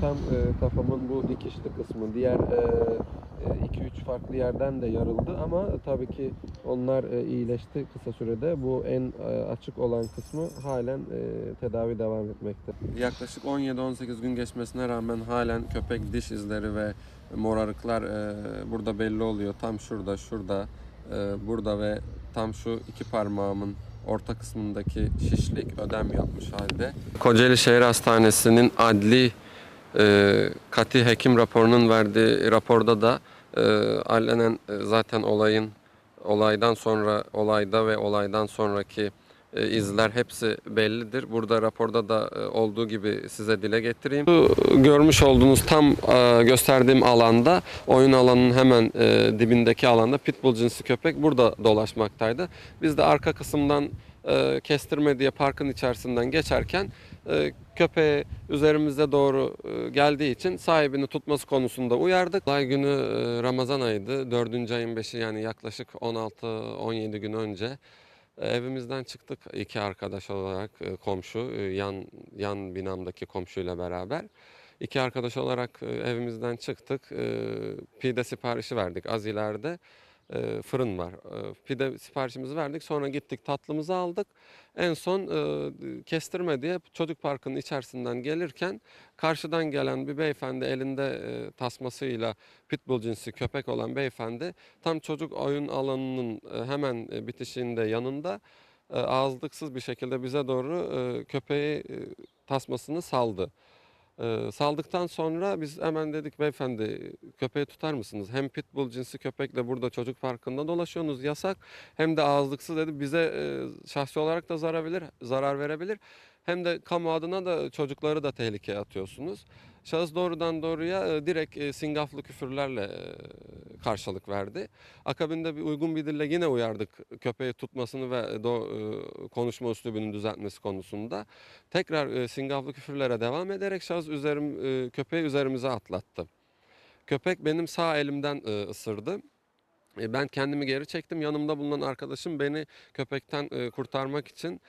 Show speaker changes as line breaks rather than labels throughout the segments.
Tam e, kafamın bu dikişli kısmı. Diğer 2-3 farklı yerden de yarıldı ama tabii ki onlar e, iyileşti kısa sürede. Bu en e, açık olan kısmı halen e, tedavi devam etmekte. Yaklaşık 17-18 gün geçmesine rağmen halen köpek diş izleri ve morarıklar e, burada belli oluyor. Tam şurada, şurada, e, burada ve tam şu iki parmağımın orta kısmındaki şişlik ödem yapmış halde. Kocaeli Şehir Hastanesi'nin adli e, kati hekim raporunun verdiği raporda da e, alenen e, zaten olayın olaydan sonra olayda ve olaydan sonraki e, izler hepsi bellidir. Burada raporda da e, olduğu gibi size dile getireyim. Bu görmüş olduğunuz tam e, gösterdiğim alanda oyun alanının hemen e, dibindeki alanda pitbull cinsi köpek burada dolaşmaktaydı. Biz de arka kısımdan e, kestirme diye parkın içerisinden geçerken köpeği üzerimize doğru e, geldiği için sahibini tutması konusunda uyardık. Olay günü e, Ramazan ayıydı. 4. ayın 5'i yani yaklaşık 16-17 gün önce e, evimizden çıktık iki arkadaş olarak e, komşu e, yan yan binamdaki komşuyla beraber. İki arkadaş olarak e, evimizden çıktık. E, Pide siparişi verdik az ileride e, fırın var. E, Pide siparişimizi verdik. Sonra gittik tatlımızı aldık. En son e, kestirme diye çocuk parkının içerisinden gelirken karşıdan gelen bir beyefendi elinde tasmasıyla pitbull cinsi köpek olan beyefendi tam çocuk oyun alanının hemen e, yanında e, ağızlıksız bir şekilde bize doğru köpeği tasmasını saldı. Ee, saldıktan sonra biz hemen dedik beyefendi köpeği tutar mısınız? Hem pitbull cinsi köpekle burada çocuk parkında dolaşıyorsunuz yasak hem de ağızlıksız dedi bize e, şahsi olarak da zarar verir, zarar verebilir. Hem de kamu adına da çocukları da tehlikeye atıyorsunuz. Şahıs doğrudan doğruya e, direkt e, singaflı küfürlerle e, karşılık verdi. Akabinde bir uygun bir dille yine uyardık köpeği tutmasını ve konuşma üslubunu düzeltmesi konusunda. Tekrar singaflı küfürlere devam ederek şahıs üzerim, köpeği üzerimize atlattı. Köpek benim sağ elimden ısırdı. Ben kendimi geri çektim. Yanımda bulunan arkadaşım beni köpekten kurtarmak için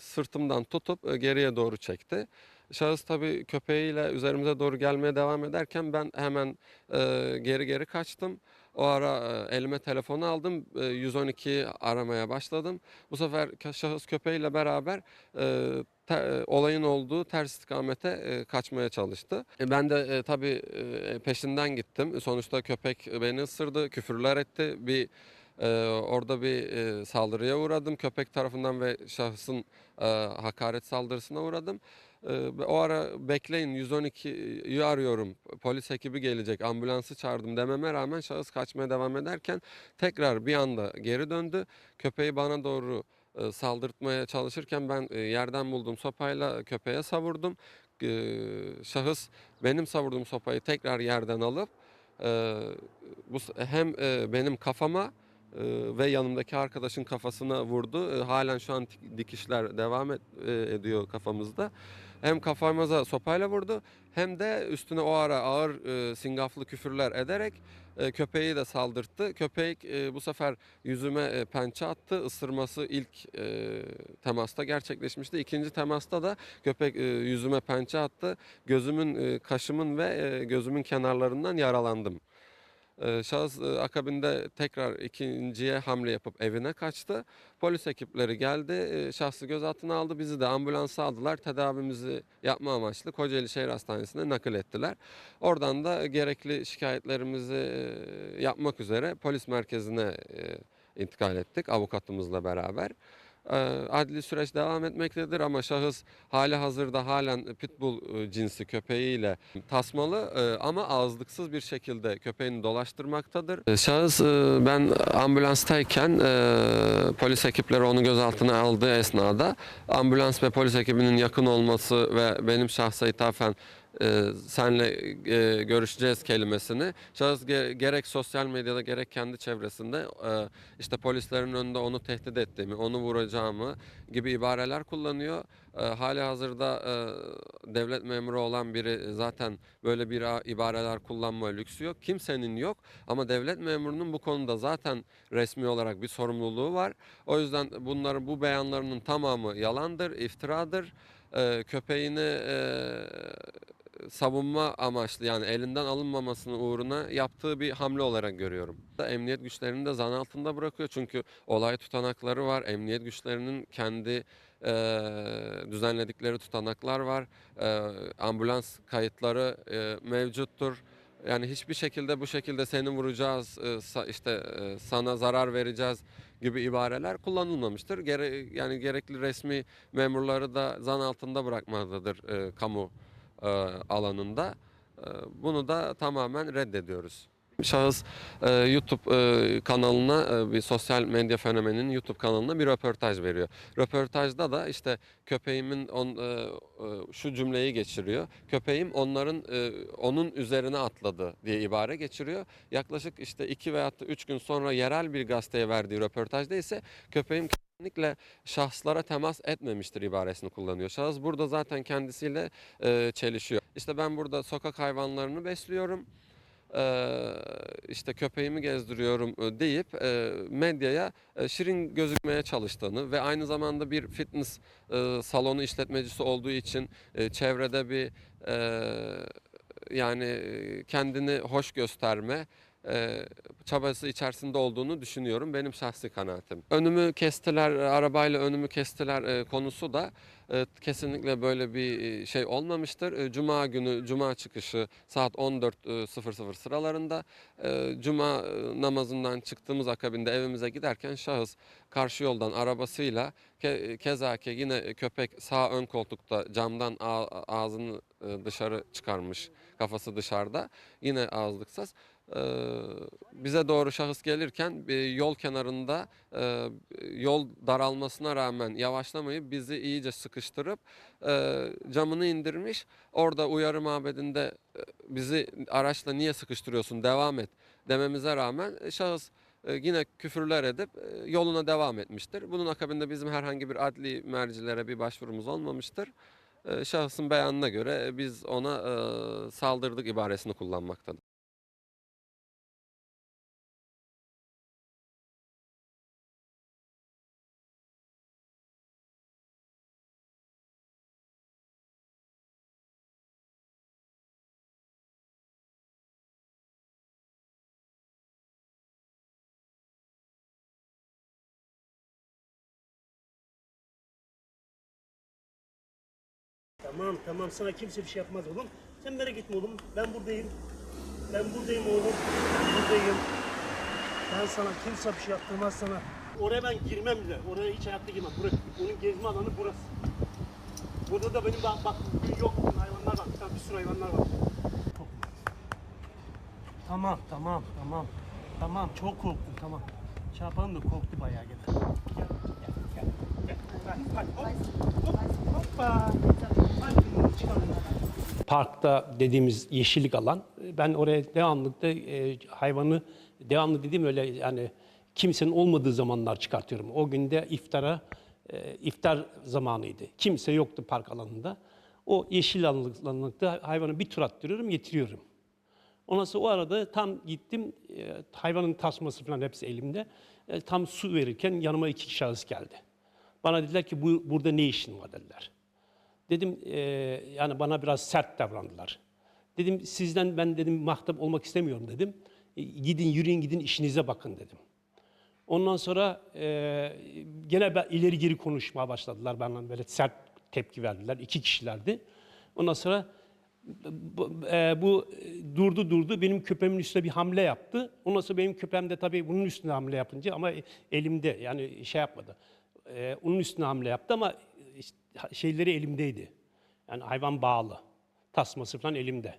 sırtımdan tutup geriye doğru çekti. Şahıs tabii köpeğiyle üzerimize doğru gelmeye devam ederken ben hemen e, geri geri kaçtım. O ara elime telefonu aldım. E, 112 aramaya başladım. Bu sefer şahıs köpeğiyle beraber e, te- olayın olduğu ters istikamete e, kaçmaya çalıştı. E, ben de e, tabii e, peşinden gittim. Sonuçta köpek beni ısırdı, küfürler etti. Bir orada bir saldırıya uğradım. Köpek tarafından ve şahsın hakaret saldırısına uğradım. O ara bekleyin 112'yi arıyorum. Polis ekibi gelecek. Ambulansı çağırdım dememe rağmen şahıs kaçmaya devam ederken tekrar bir anda geri döndü. Köpeği bana doğru saldırtmaya çalışırken ben yerden bulduğum sopayla köpeğe savurdum. Şahıs benim savurduğum sopayı tekrar yerden alıp bu hem benim kafama ve yanımdaki arkadaşın kafasına vurdu. E, halen şu an dikişler devam et, e, ediyor kafamızda. Hem kafamıza sopayla vurdu hem de üstüne o ara ağır e, singaflı küfürler ederek e, köpeği de saldırttı. Köpek e, bu sefer yüzüme e, pençe attı. Isırması ilk e, temasta gerçekleşmişti. İkinci temasta da köpek e, yüzüme pençe attı. Gözümün, e, kaşımın ve e, gözümün kenarlarından yaralandım. E, şahıs akabinde tekrar ikinciye hamle yapıp evine kaçtı. Polis ekipleri geldi. Şahsı gözaltına aldı. Bizi de ambulansa aldılar. Tedavimizi yapma amaçlı Kocaeli Şehir Hastanesi'ne nakil ettiler. Oradan da gerekli şikayetlerimizi yapmak üzere polis merkezine intikal ettik avukatımızla beraber. E, Adli süreç devam etmektedir ama şahıs hali hazırda halen pitbull e, cinsi köpeğiyle tasmalı e, ama ağızlıksız bir şekilde köpeğini dolaştırmaktadır. E, Şahıs e, ben ambulanstayken polis ekipleri onu gözaltına aldığı esnada ambulans ve polis ekibinin yakın olması ve benim şahsa ithafen e, senle e, görüşeceğiz kelimesini şahıs ge- gerek sosyal medyada gerek kendi çevresinde e, işte polislerin önünde onu tehdit ettiğimi, onu vuracağımı gibi ibareler kullanıyor. E, hali hazırda e, devlet memuru olan biri zaten böyle bir ibareler kullanma lüksü yok. Kimsenin yok ama devlet memurunun bu konuda zaten resmi olarak bir sorumluluğu var. O yüzden bunların bu beyanlarının tamamı yalandır, iftiradır. E, köpeğini e, savunma amaçlı yani elinden alınmamasını uğruna yaptığı bir hamle olarak görüyorum. Emniyet güçlerini de zan altında bırakıyor çünkü olay tutanakları var. Emniyet güçlerinin kendi e, düzenledikleri tutanaklar var. E, ambulans kayıtları e, mevcuttur. Yani hiçbir şekilde bu şekilde seni vuracağız, işte sana zarar vereceğiz gibi ibareler kullanılmamıştır. Gere, yani gerekli resmi memurları da zan altında bırakmaktadır e, kamu e, alanında. E, bunu da tamamen reddediyoruz. Şahıs e, YouTube e, kanalına e, bir sosyal medya fenomeninin YouTube kanalına bir röportaj veriyor. Röportajda da işte köpeğimin on, e, e, şu cümleyi geçiriyor. Köpeğim onların e, onun üzerine atladı diye ibare geçiriyor. Yaklaşık işte iki veya üç gün sonra yerel bir gazeteye verdiği röportajda ise köpeğim kesinlikle şahıslara temas etmemiştir ibaresini kullanıyor. Şahıs burada zaten kendisiyle e, çelişiyor. İşte ben burada sokak hayvanlarını besliyorum. Ee, işte köpeğimi gezdiriyorum deyip e, medyaya e, şirin gözükmeye çalıştığını ve aynı zamanda bir fitness e, salonu işletmecisi olduğu için e, çevrede bir e, yani kendini hoş gösterme e, çabası içerisinde olduğunu düşünüyorum. Benim şahsi kanaatim. Önümü kestiler, arabayla önümü kestiler e, konusu da e, kesinlikle böyle bir şey olmamıştır. E, Cuma günü, Cuma çıkışı saat 14.00 sıralarında e, Cuma namazından çıktığımız akabinde evimize giderken şahıs karşı yoldan arabasıyla ke, kezake yine köpek sağ ön koltukta camdan ağ- ağzını dışarı çıkarmış, kafası dışarıda yine ağızlıksız. Ee, bize doğru şahıs gelirken yol kenarında e, yol daralmasına rağmen yavaşlamayıp bizi iyice sıkıştırıp e, camını indirmiş. Orada uyarı mabedinde e, bizi araçla niye sıkıştırıyorsun devam et dememize rağmen şahıs yine küfürler edip yoluna devam etmiştir. Bunun akabinde bizim herhangi bir adli mercilere bir başvurumuz olmamıştır. Şahsın beyanına göre biz ona saldırdık ibaresini kullanmaktadır.
Tamam tamam sana kimse bir şey yapmaz oğlum. Sen merak etme oğlum. Ben buradayım. Ben buradayım oğlum. Ben buradayım. Ben sana kimse bir şey yaptırmaz sana. Oraya ben girmem bile. Oraya hiç hayatta girmem. Burası, onun gezme alanı burası. Burada da benim bak, bak yok. Hayvanlar var. Bir sürü hayvanlar var. Tamam tamam tamam. Tamam çok korktum tamam. Yapalım da korktu bayağı gene. Gel gel gel. gel. Hadi, hadi, hop, hop, hoppa.
Parkta dediğimiz yeşillik alan. Ben oraya devamlıkta e, hayvanı devamlı dediğim öyle yani kimsenin olmadığı zamanlar çıkartıyorum. O günde iftara e, iftar zamanıydı. Kimse yoktu park alanında. O yeşil alanlıkta hayvanı bir tur attırıyorum, getiriyorum. Ondan sonra o arada tam gittim, e, hayvanın tasması falan hepsi elimde. E, tam su verirken yanıma iki şahıs geldi. Bana dediler ki bu burada ne işin var dediler. Dedim e, yani bana biraz sert davrandılar. Dedim sizden ben dedim mahtap olmak istemiyorum dedim. E, gidin yürüyün gidin işinize bakın dedim. Ondan sonra e, gene ileri geri konuşmaya başladılar. Bana böyle sert tepki verdiler. İki kişilerdi. Ondan sonra bu, e, bu durdu durdu benim köpeğimin üstüne bir hamle yaptı. Ondan sonra benim köpeğim de tabii bunun üstüne hamle yapınca ama elimde yani şey yapmadı. E, onun üstüne hamle yaptı ama işte şeyleri elimdeydi. Yani hayvan bağlı. Tasması falan elimde.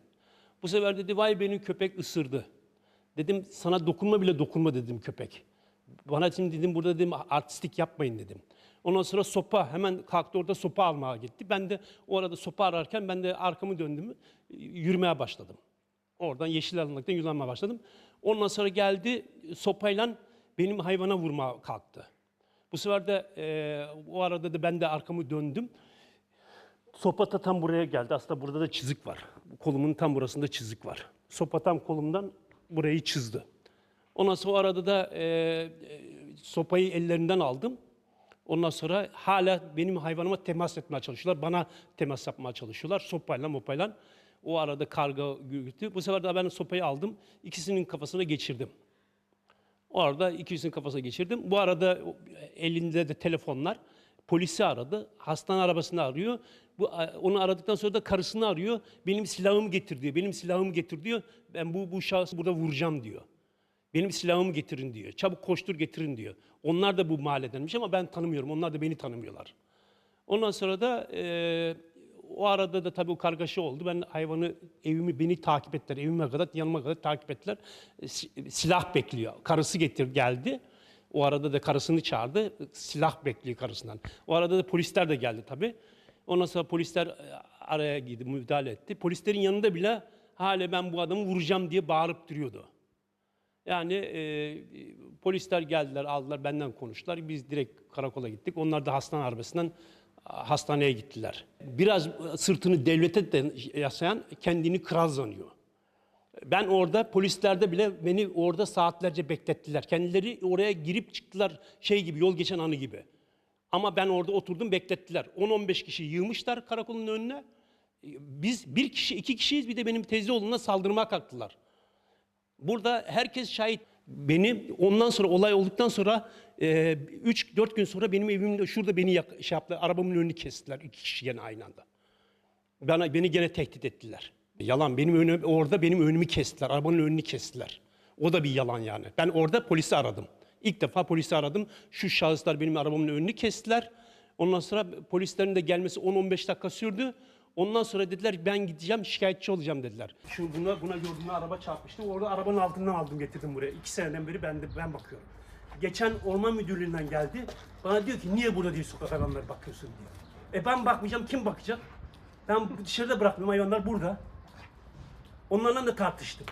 Bu sefer dedi vay benim köpek ısırdı. Dedim sana dokunma bile dokunma dedim köpek. Bana şimdi dedim burada dedim artistik yapmayın dedim. Ondan sonra sopa hemen kalktı orada sopa almaya gitti. Ben de o arada sopa ararken ben de arkamı döndüm yürümeye başladım. Oradan yeşil alanlıktan yürümeye başladım. Ondan sonra geldi sopayla benim hayvana vurmaya kalktı. Bu sefer de e, o arada da ben de arkamı döndüm. Sopa da tam buraya geldi. Aslında burada da çizik var. Kolumun tam burasında çizik var. Sopa tam kolumdan burayı çizdi. Ondan sonra o arada da e, e, sopayı ellerinden aldım. Ondan sonra hala benim hayvanıma temas etmeye çalışıyorlar. Bana temas yapmaya çalışıyorlar. Sopayla mopayla. O arada karga gürültü. Bu sefer de ben sopayı aldım. ikisinin kafasına geçirdim. O arada ikisinin kafasına geçirdim. Bu arada elinde de telefonlar. Polisi aradı. Hastane arabasını arıyor. Bu onu aradıktan sonra da karısını arıyor. Benim silahımı getir diyor. Benim silahımı getir diyor. Ben bu bu şahsı burada vuracağım diyor. Benim silahımı getirin diyor. Çabuk koştur getirin diyor. Onlar da bu mahalledenmiş ama ben tanımıyorum. Onlar da beni tanımıyorlar. Ondan sonra da e, o arada da tabii o kargaşa oldu. Ben hayvanı evimi beni takip ettiler. Evime kadar yanıma kadar takip ettiler. E, si- silah bekliyor. Karısı getir geldi. O arada da karısını çağırdı. Silah bekliyor karısından. O arada da polisler de geldi tabii. Ondan sonra polisler e, araya girdi, müdahale etti. Polislerin yanında bile hala ben bu adamı vuracağım diye bağırıp duruyordu. Yani e, polisler geldiler, aldılar, benden konuştular. Biz direkt karakola gittik. Onlar da hastane arabasından hastaneye gittiler. Biraz sırtını devlete de yaslayan kendini kral zanıyor. Ben orada polislerde bile beni orada saatlerce beklettiler. Kendileri oraya girip çıktılar şey gibi yol geçen anı gibi. Ama ben orada oturdum beklettiler. 10-15 kişi yığmışlar karakolun önüne. Biz bir kişi, iki kişiyiz bir de benim teyze oğluna saldırmaya kalktılar. Burada herkes şahit. Beni ondan sonra olay olduktan sonra 3-4 gün sonra benim evimde şurada beni yak, şey yaptılar. Arabamın önünü kestiler iki kişi gene aynı anda. Bana beni gene tehdit ettiler. Yalan benim önüm orada benim önümü kestiler. Arabanın önünü kestiler. O da bir yalan yani. Ben orada polisi aradım. İlk defa polisi aradım. Şu şahıslar benim arabamın önünü kestiler. Ondan sonra polislerin de gelmesi 10-15 dakika sürdü. Ondan sonra dediler ben gideceğim şikayetçi olacağım dediler. Şu buna buna gördüğüm araba çarpmıştı. Orada arabanın altından aldım getirdim buraya. İki seneden beri ben de ben bakıyorum. Geçen orman müdürlüğünden geldi. Bana diyor ki niye burada değil sokak hayvanları bakıyorsun diyor. E ben bakmayacağım kim bakacak? Ben dışarıda bırakmıyorum hayvanlar burada. Onlarla da tartıştım.